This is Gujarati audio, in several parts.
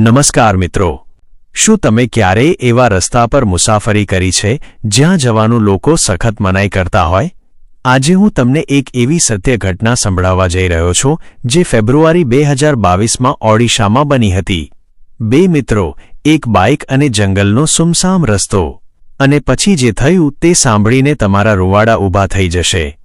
નમસ્કાર મિત્રો. શું તમે ક્યારેય એવા રસ્તા પર મુસાફરી કરી છે, જ્યાં જવાનું લોકો સખત મનાઈ કરતા હોય? આજે હું તમને એક એવી સત્ય ઘટના સંભળાવવા જઈ રહ્યો છું, જે ફેબ્રુઆરી બે હજાર બાવીસમાં ઓડિશામાં બની હતી. બે મિત્રો, એક બાઇક અને જંગલનો સુમસામ રસ્તો. અને પછી જે થયું તે સાંભળીને તમારા રૂવાડા ઊભા થઈ જશે.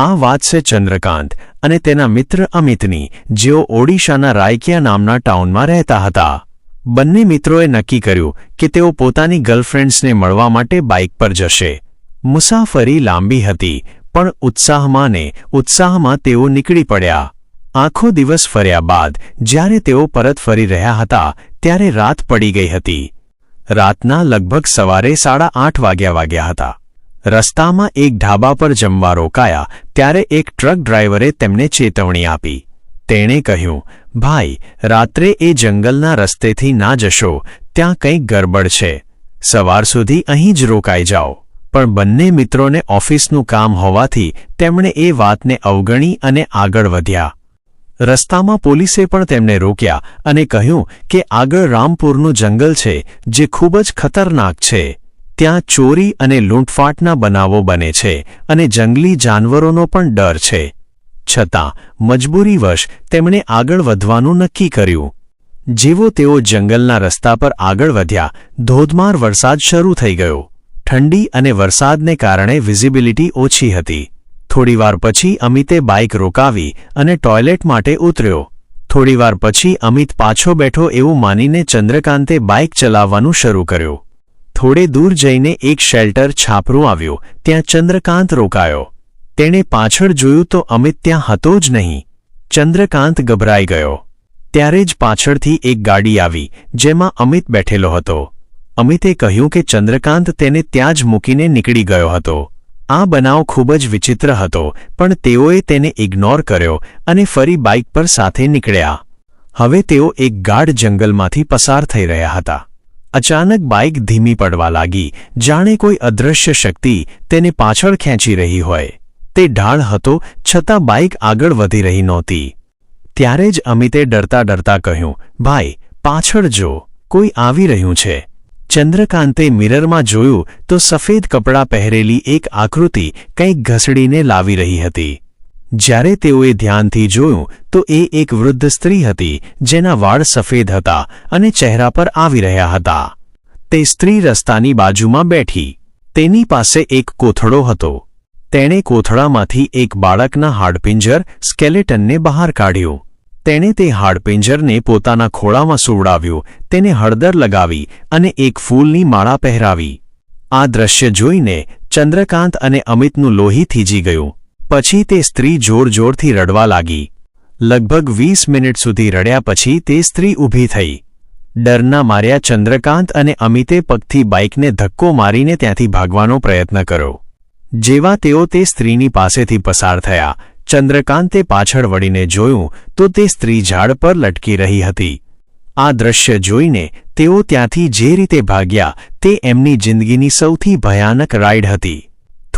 આ વાત છે ચંદ્રકાંત અને તેના મિત્ર અમિતની, જેઓ ઓડિશાના રાયકિયા નામના ટાઉનમાં રહેતા હતા. બંને મિત્રોએ નક્કી કર્યું કે તેઓ પોતાની ગર્લફ્રેન્ડ્સને મળવા માટે બાઇક પર જશે. મુસાફરી લાંબી હતી, પણ ઉત્સાહમાં ને ઉત્સાહમાં તેઓ નીકળી પડ્યા. આખો દિવસ ફર્યા બાદ, જ્યારે તેઓ પરત ફરી રહ્યા હતા, ત્યારે રાત પડી ગઈ હતી. રાતના લગભગ સવારે સાડા આઠ વાગ્યા વાગ્યા હતા. રસ્તામાં એક ઢાબા પર જમવા રોકાયા, ત્યારે એક ટ્રક ડ્રાઈવરે તેમને ચેતવણી આપી. તેણે કહ્યું, ભાઈ, રાત્રે એ જંગલના રસ્તેથી ના જશો, ત્યાં કંઈક ગરબડ છે. સવાર સુધી અહીં જ રોકાઈ જાઓ. પણ બંને મિત્રોને ઓફિસનું કામ હોવાથી તેમણે એ વાતને અવગણી અને આગળ વધ્યા. રસ્તામાં પોલીસે પણ તેમને રોક્યા અને કહ્યું કે આગળ રામપુરનું જંગલ છે, જે ખૂબ જ ખતરનાક છે. ત્યાં ચોરી અને લૂંટફાટના બનાવો બને છે અને જંગલી જાનવરોનો પણ ડર છે. છતાં મજબૂરીવશ તેમણે આગળ વધવાનું નક્કી કર્યું. જેવો તેઓ જંગલના રસ્તા પર આગળ વધ્યા, ધોધમાર વરસાદ શરૂ થઈ ગયો. ઠંડી અને વરસાદને કારણે વિઝિબિલિટી ઓછી હતી. થોડીવાર પછી અમિતે બાઇક રોકાવી અને ટોયલેટ માટે ઉતર્યો. થોડીવાર પછી અમિત પાછો બેઠો એવું માનીને ચંદ્રકાંતે બાઇક ચલાવવાનું શરૂ કર્યું. થોડે દૂર જઈને એક શેલ્ટર છાપરું આવ્યું. ત્યાં ચંદ્રકાંત રોકાયો. તેણે પાછળ જોયું તો અમિત ત્યાં હતો જ નહીં. ચંદ્રકાંત ગભરાઈ ગયો. ત્યારે જ પાછળથી એક ગાડી આવી, જેમાં અમિત બેઠેલો હતો. અમિતે કહ્યું કે ચંદ્રકાંત તેને ત્યાં જ મૂકીને નીકળી ગયો હતો. આ બનાવ ખૂબ જ વિચિત્ર હતો, પણ તેઓએ તેને ઇગ્નોર કર્યો અને ફરી બાઇક પર સાથે નીકળ્યા. હવે તેઓ એક ગાઢ જંગલમાંથી પસાર થઈ રહ્યા હતા. અચાનક બાઇક ધીમી પડવા લાગી. જાણે કોઈ અદૃશ્ય શક્તિ તેને પાછળ ખેંચી રહી હોય. તે ઢાળ હતો, છતાં બાઇક આગળ વધી રહી નહોતી. ત્યારે જ અમિતે ડરતા ડરતા કહ્યું, ભાઈ, પાછળ જો. કોઈ આવી રહ્યું છે. ચંદ્રકાંતે મિરરમાં જોયું તો સફેદ કપડાં પહેરેલી એક આકૃતિ કંઈક ઘસડીને લાવી રહી હતી. જ્યારે તેઓએ ધ્યાનથી જોયું, તો એ એક વૃદ્ધ સ્ત્રી હતી, જેના વાળ સફેદ હતા અને ચહેરા પર આવી રહ્યા હતા. તે સ્ત્રી રસ્તાની બાજુમાં બેઠી. તેની પાસે એક કોથળો હતો. તેણે કોથળામાંથી એક બાળકના હાડપિંજર સ્કેલેટનને બહાર કાઢ્યું. તેણે તે હાડપિંજરને પોતાના ખોળામાં સુવડાવ્યું, તેને હળદર લગાવી અને એક ફૂલની માળા પહેરાવી. આ દ્રશ્ય જોઈને ચંદ્રકાંત અને અમિતનું લોહી થીજી ગયું. પછી તે સ્ત્રી જોરજોરથી રડવા લાગી. લગભગ વીસ મિનિટ સુધી રડ્યા પછી તે સ્ત્રી ઊભી થઈ. ડરના માર્યા ચંદ્રકાંત અને અમિતે પગથી બાઇકને ધક્કો મારીને ત્યાંથી ભાગવાનો પ્રયત્ન કર્યો. જેવા તેઓ તે સ્ત્રીની પાસેથી પસાર થયા, ચંદ્રકાંતે પાછળ વળીને જોયું, તો તે સ્ત્રી ઝાડ પર લટકી રહી હતી. આ દ્રશ્ય જોઈને તેઓ ત્યાંથી જે રીતે ભાગ્યા, તે એમની જિંદગીની સૌથી ભયાનક રાઈડ હતી.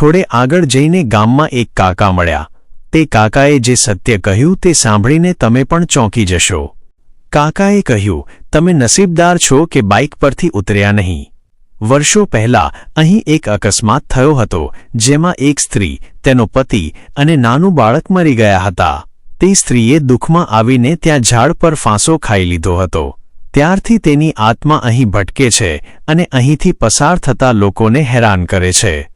થોડે આગળ જઈને ગામમાં એક કાકા મળ્યા. તે કાકાએ જે સત્ય કહ્યું તે સાંભળીને તમે પણ ચોંકી જશો. કાકાએ કહ્યું, તમે નસીબદાર છો કે બાઇક પરથી ઉતર્યા નહીં. વર્ષો પહેલા અહીં એક અકસ્માત થયો હતો, જેમાં એક સ્ત્રી, તેનો પતિ અને નાનું બાળક મરી ગયા હતા. તે સ્ત્રીએ દુઃખમાં આવીને ત્યાં ઝાડ પર ફાંસો ખાઈ લીધો હતો. ત્યારથી તેની આત્મા અહીં ભટકે છે અને અહીંથી પસાર થતા લોકોને હેરાન કરે છે.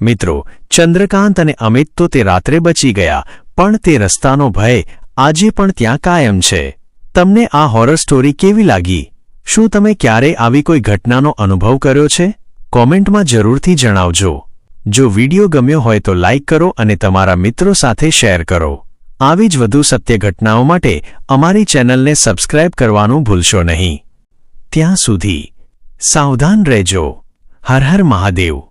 મિત્રો, ચંદ્રકાંત અને અમિત તો તે રાત્રે બચી ગયા, પણ તે રસ્તાનો ભય આજે પણ ત્યાં કાયમ છે. તમને આ હોરર સ્ટોરી કેવી લાગી? શું તમે ક્યારે આવી કોઈ ઘટનાનો અનુભવ કર્યો છે? કોમેન્ટમાં જરૂરથી જણાવજો. જો વિડિયો ગમ્યો હોય તો લાઇક કરો અને તમારા મિત્રો સાથે શેર કરો. આવી જ વધુ સત્ય ઘટનાઓ માટે અમારી ચેનલને સબસ્ક્રાઇબ કરવાનું ભૂલશો નહીં. ત્યાં સુધી સાવધાન રહેજો. હર હર મહાદેવ.